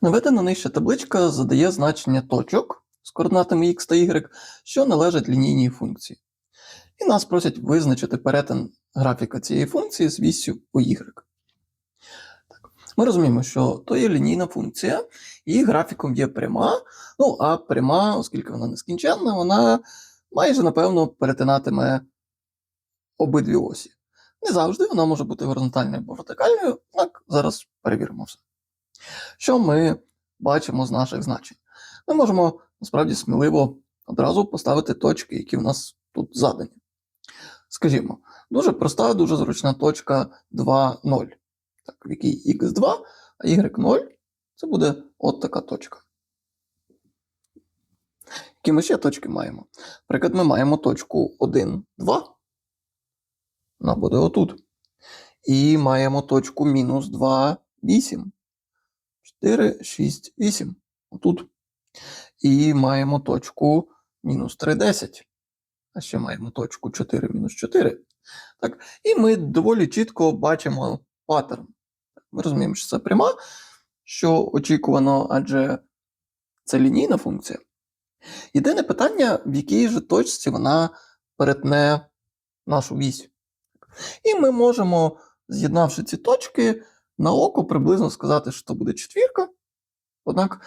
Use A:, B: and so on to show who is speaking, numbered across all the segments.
A: Наведена нижча табличка задає значення точок з координатами x та y, що належать лінійній функції. І нас просять визначити перетин графіка цієї функції з віссю у Так. Ми розуміємо, що то є лінійна функція, і графіком є пряма. Ну, а пряма, оскільки вона нескінченна, вона майже напевно перетинатиме обидві осі. Не завжди вона може бути горизонтальною або вертикальною, так зараз перевіримо все. Що ми бачимо з наших значень? Ми можемо насправді сміливо одразу поставити точки, які в нас тут задані. Скажімо, дуже проста, дуже зручна точка 2, 0, так, в якій x2, а y0 це буде от така точка. Які ми ще точки маємо? Наприклад, ми маємо точку 1, 2. Вона буде отут. І маємо точку мінус 2, 8. 4, 6, 8. Отут. І маємо точку мінус 3, 10. А ще маємо точку 4 мінус 4. Так. І ми доволі чітко бачимо паттерн. Ми розуміємо, що це пряма, що очікувано, адже це лінійна функція. Єдине питання, в якій же точці вона перетне нашу вісь. І ми можемо, з'єднавши ці точки, на око приблизно сказати, що буде четвірка. Однак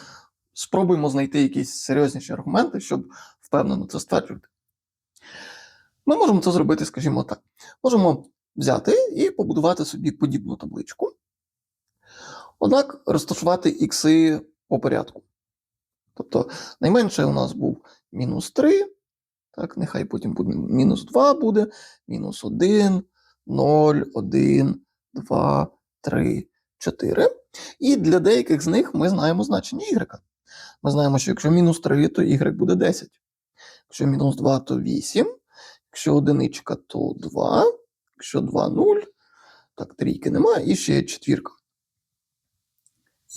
A: спробуємо знайти якісь серйозніші аргументи, щоб впевнено це стверджувати. Ми можемо це зробити, скажімо так. Можемо взяти і побудувати собі подібну табличку. Однак розташувати ікси по порядку. Тобто найменше у нас був мінус 3, так, нехай потім буде мінус 2 буде, мінус 1, 0, 1, 2, 3, 4. І для деяких з них ми знаємо значення y. Ми знаємо, що якщо мінус 3, то y буде 10. Якщо мінус 2, то 8. Якщо одиничка, то 2. Якщо 2, 0. Так, трійки немає, і ще четвірка.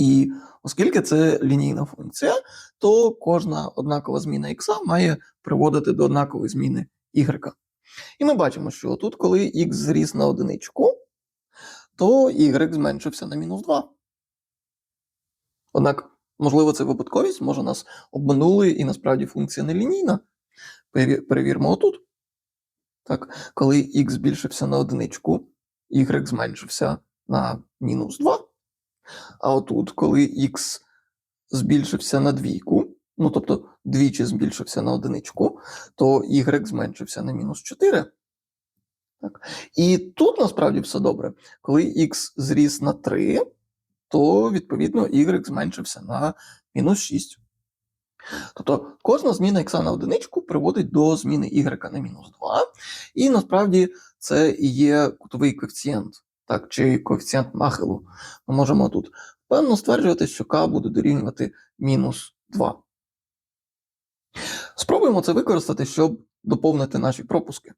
A: І оскільки це лінійна функція, то кожна однакова зміна x має приводити до однакової зміни y. І ми бачимо, що тут, коли x зріс на одиничку, то y зменшився на мінус 2. Однак, можливо, це випадковість, може нас обманули, і насправді функція не лінійна. Перевіримо отут. Так, коли x збільшився на одиничку, y зменшився на мінус 2. А отут, коли x збільшився на двійку, ну тобто двічі збільшився на одиничку, то y зменшився на мінус 4. Так. І тут насправді все добре. Коли x зріс на 3, то відповідно y зменшився на мінус 6. Тобто кожна зміна x на одиничку приводить до зміни y на мінус 2. І насправді це і є кутовий коефіцієнт, так, чи коефіцієнт нахилу. Ми можемо тут певно стверджувати, що k буде дорівнювати мінус 2. Спробуємо це використати, щоб доповнити наші пропуски.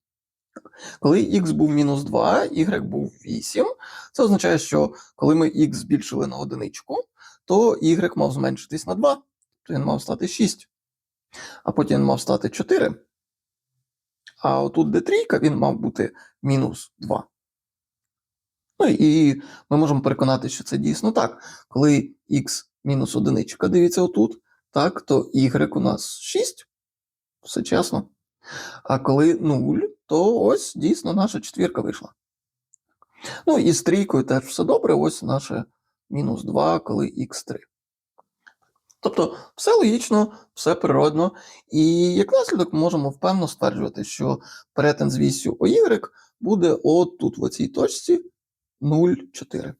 A: Коли x був мінус 2, y був 8, це означає, що коли ми x збільшили на одиничку, то y мав зменшитись на 2, то він мав стати 6. А потім мав стати 4. А отут де трійка, він мав бути мінус 2. Ну і ми можемо переконати, що це дійсно так. Коли x мінус одиничка дивіться отут, так, то y у нас 6. Все чесно. А коли 0, то ось дійсно наша четвірка вийшла. Ну і з трійкою теж все добре. Ось наше мінус 2, коли х3. Тобто, все логічно, все природно. І як наслідок ми можемо впевнено стверджувати, що перетин з вісю ОY буде отут, в оцій точці 0,4.